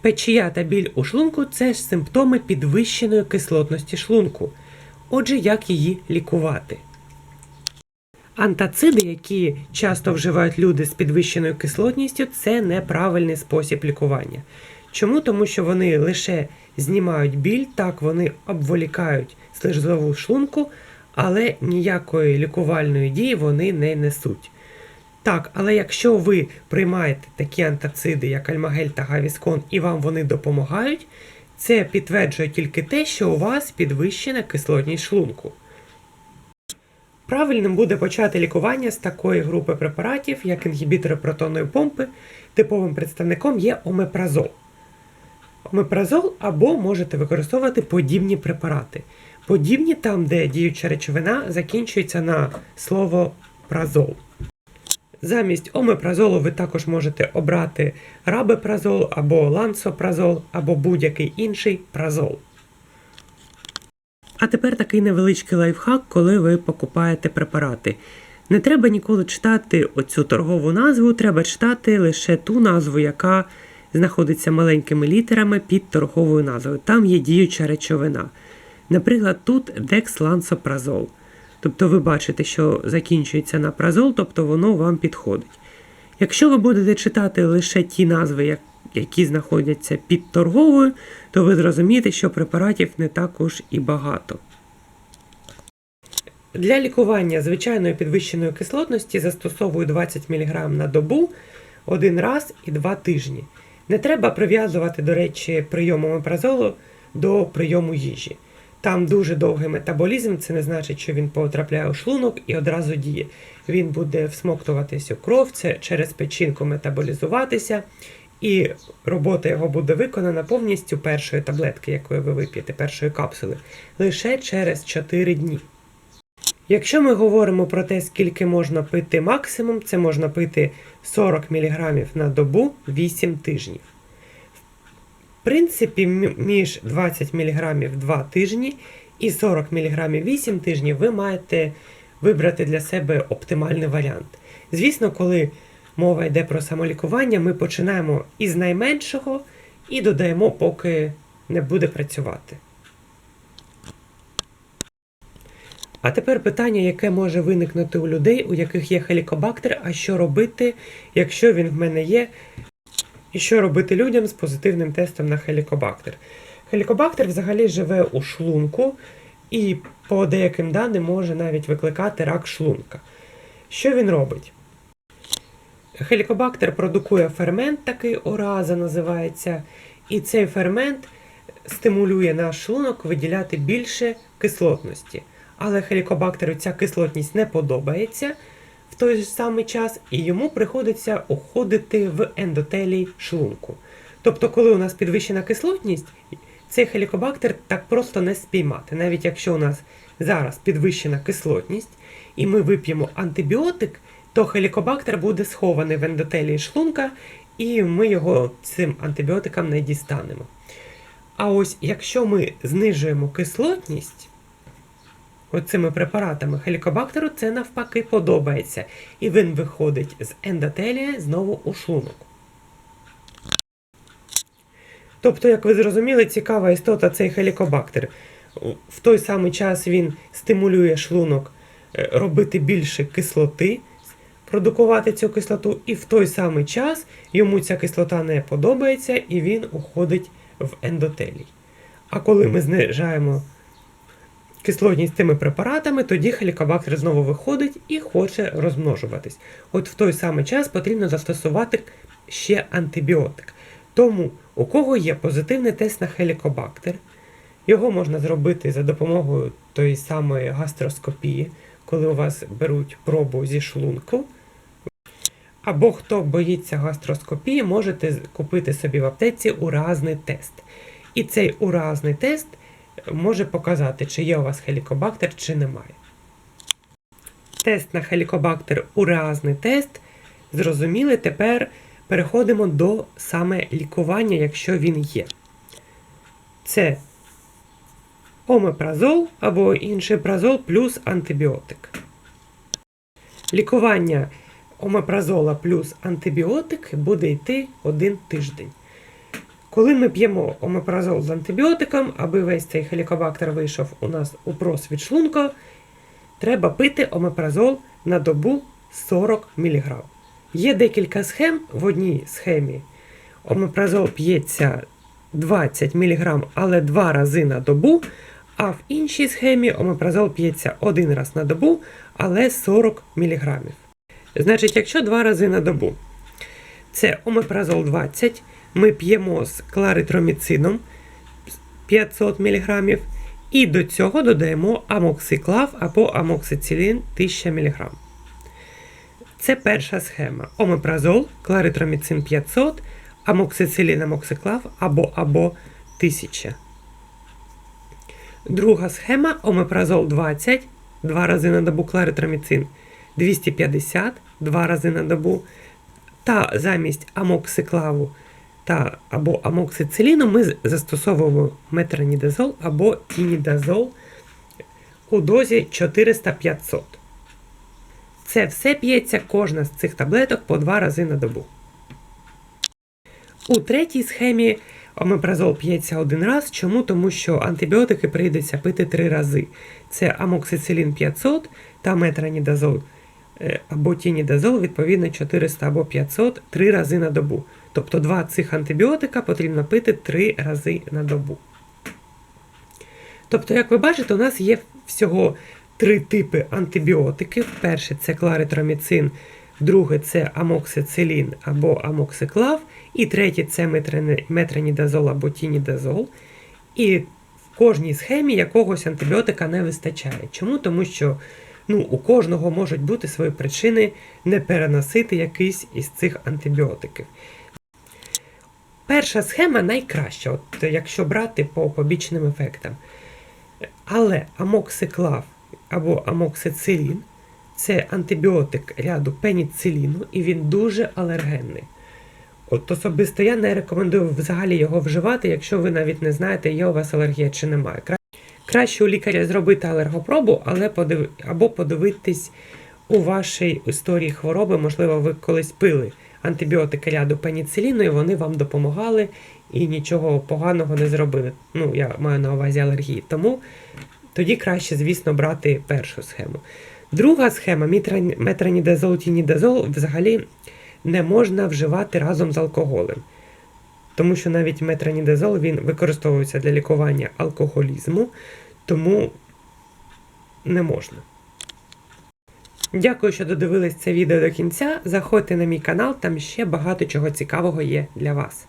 Печія та біль у шлунку це ж симптоми підвищеної кислотності шлунку. Отже, як її лікувати? Антациди, які часто вживають люди з підвищеною кислотністю, це неправильний спосіб лікування. Чому? Тому що вони лише знімають біль, так вони обволікають слизову шлунку, але ніякої лікувальної дії вони не несуть. Так, але якщо ви приймаєте такі антациди, як альмагель та гавіскон, і вам вони допомагають, це підтверджує тільки те, що у вас підвищена кислотність шлунку. Правильним буде почати лікування з такої групи препаратів, як інгібітори протонної помпи. Типовим представником є омепразол. Омепразол або можете використовувати подібні препарати. Подібні там, де діюча речовина закінчується на слово празол. Замість омепразолу ви також можете обрати рабепразол або лансопразол, або будь-який інший празол. А тепер такий невеличкий лайфхак, коли ви покупаєте препарати. Не треба ніколи читати оцю торгову назву, треба читати лише ту назву, яка знаходиться маленькими літерами під торговою назвою. Там є діюча речовина. Наприклад, тут декслансопразол. Тобто ви бачите, що закінчується на празол, тобто воно вам підходить. Якщо ви будете читати лише ті назви, які знаходяться під торговою, то ви зрозумієте, що препаратів не так уж і багато. Для лікування звичайної підвищеної кислотності застосовую 20 мг на добу один раз і два тижні. Не треба прив'язувати, до речі, прийом омепразолу до прийому їжі. Там дуже довгий метаболізм, це не значить, що він потрапляє у шлунок і одразу діє. Він буде всмоктуватись у кров, це через печінку метаболізуватися, і робота його буде виконана повністю першої таблетки, якої ви вип'єте, першої капсули, лише через 4 дні. Якщо ми говоримо про те, скільки можна пити максимум, це можна пити 40 мг на добу 8 тижнів. Принципі, між 20 мг 2 тижні і 40 мг 8 тижнів ви маєте вибрати для себе оптимальний варіант. Звісно, коли мова йде про самолікування, ми починаємо із найменшого і додаємо, поки не буде працювати. А тепер питання, яке може виникнути у людей, у яких є хелікобактер, а що робити, якщо він в мене є, і що робити людям з позитивним тестом на хелікобактер. Хелікобактер взагалі живе у шлунку і, по деяким даним, може навіть викликати рак шлунка. Що він робить? Хелікобактер продукує фермент, такий ораза називається, і цей фермент стимулює наш шлунок виділяти більше кислотності. Але хелікобактеру ця кислотність не подобається в той же самий час, і йому приходиться уходити в ендотелій шлунку. Тобто, коли у нас підвищена кислотність, цей хелікобактер так просто не спіймати. Навіть якщо у нас зараз підвищена кислотність, і ми вип'ємо антибіотик, то хелікобактер буде схований в ендотелії шлунка, і ми його цим антибіотиком не дістанемо. А ось якщо ми знижуємо кислотність, оцими препаратами хелікобактеру це навпаки подобається. І він виходить з ендотелія знову у шлунок. Тобто, як ви зрозуміли, цікава істота цей хелікобактер. В той самий час він стимулює шлунок е, робити більше кислоти, продукувати цю кислоту, і в той самий час йому ця кислота не подобається і він уходить в ендотелій. А коли ми знижаємо кислотність цими препаратами, тоді хелікобактер знову виходить і хоче розмножуватись. От в той самий час потрібно застосувати ще антибіотик. Тому, у кого є позитивний тест на хелікобактер, його можна зробити за допомогою тої самої гастроскопії, коли у вас беруть пробу зі шлунку. Або хто боїться гастроскопії, можете купити собі в аптеці уразний тест. І цей уразний тест може показати, чи є у вас хелікобактер, чи немає. Тест на хелікобактер уразний тест. Зрозуміли, тепер переходимо до саме лікування, якщо він є. Це омепразол або інший празол плюс антибіотик. Лікування омепразола плюс антибіотик буде йти один тиждень. Коли ми п'ємо омепразол з антибіотиком, аби весь цей хелікобактер вийшов у нас у просвіт шлунка, треба пити омепразол на добу 40 мг. Є декілька схем. В одній схемі омепразол п'ється 20 мг, але два рази на добу, а в іншій схемі омепразол п'ється один раз на добу, але 40 мг. Значить, якщо два рази на добу, це омепразол 20, ми п'ємо з кларитроміцином 500 мг, і до цього додаємо амоксиклав або амоксицилін 1000 мг. Це перша схема. Омепразол, кларитроміцин 500, амоксицилін амоксиклав або або 1000. Друга схема омепразол 20, 2 рази на добу кларитроміцин 250, 2 рази на добу. Та замість амоксиклаву та або амоксициліну ми застосовуємо метронідазол або тінідазол у дозі 400-500. Це все п'ється кожна з цих таблеток по 2 рази на добу. У третій схемі омепразол п'ється один раз. Чому? Тому що антибіотики прийдеться пити три рази. Це амоксицилін 500 та метронідазол е, або тінідазол, відповідно 400 або 500 три рази на добу. Тобто два цих антибіотика потрібно пити три рази на добу. Тобто, як ви бачите, у нас є всього три типи антибіотиків. Перше це кларитроміцин, друге це амоксицилін або амоксиклав, і третє це метронідазол або тінідазол. І в кожній схемі якогось антибіотика не вистачає. Чому? Тому що ну, у кожного можуть бути свої причини не переносити якийсь із цих антибіотиків. Перша схема найкраща, от якщо брати по побічним ефектам. Але амоксиклав або амоксицилін це антибіотик ряду пеніциліну, і він дуже алергенний. От особисто я не рекомендую взагалі його вживати, якщо ви навіть не знаєте, є у вас алергія чи немає. Краще у лікаря зробити алергопробу, але подив... або подивитись у вашій історії хвороби, можливо, ви колись пили антибіотики ряду пеніциліну, і вони вам допомагали і нічого поганого не зробили. Ну, я маю на увазі алергії. Тому тоді краще, звісно, брати першу схему. Друга схема метронідазол, тінідазол взагалі не можна вживати разом з алкоголем. Тому що навіть метронідазол він використовується для лікування алкоголізму, тому не можна. Дякую, що додивились це відео до кінця. Заходьте на мій канал, там ще багато чого цікавого є для вас.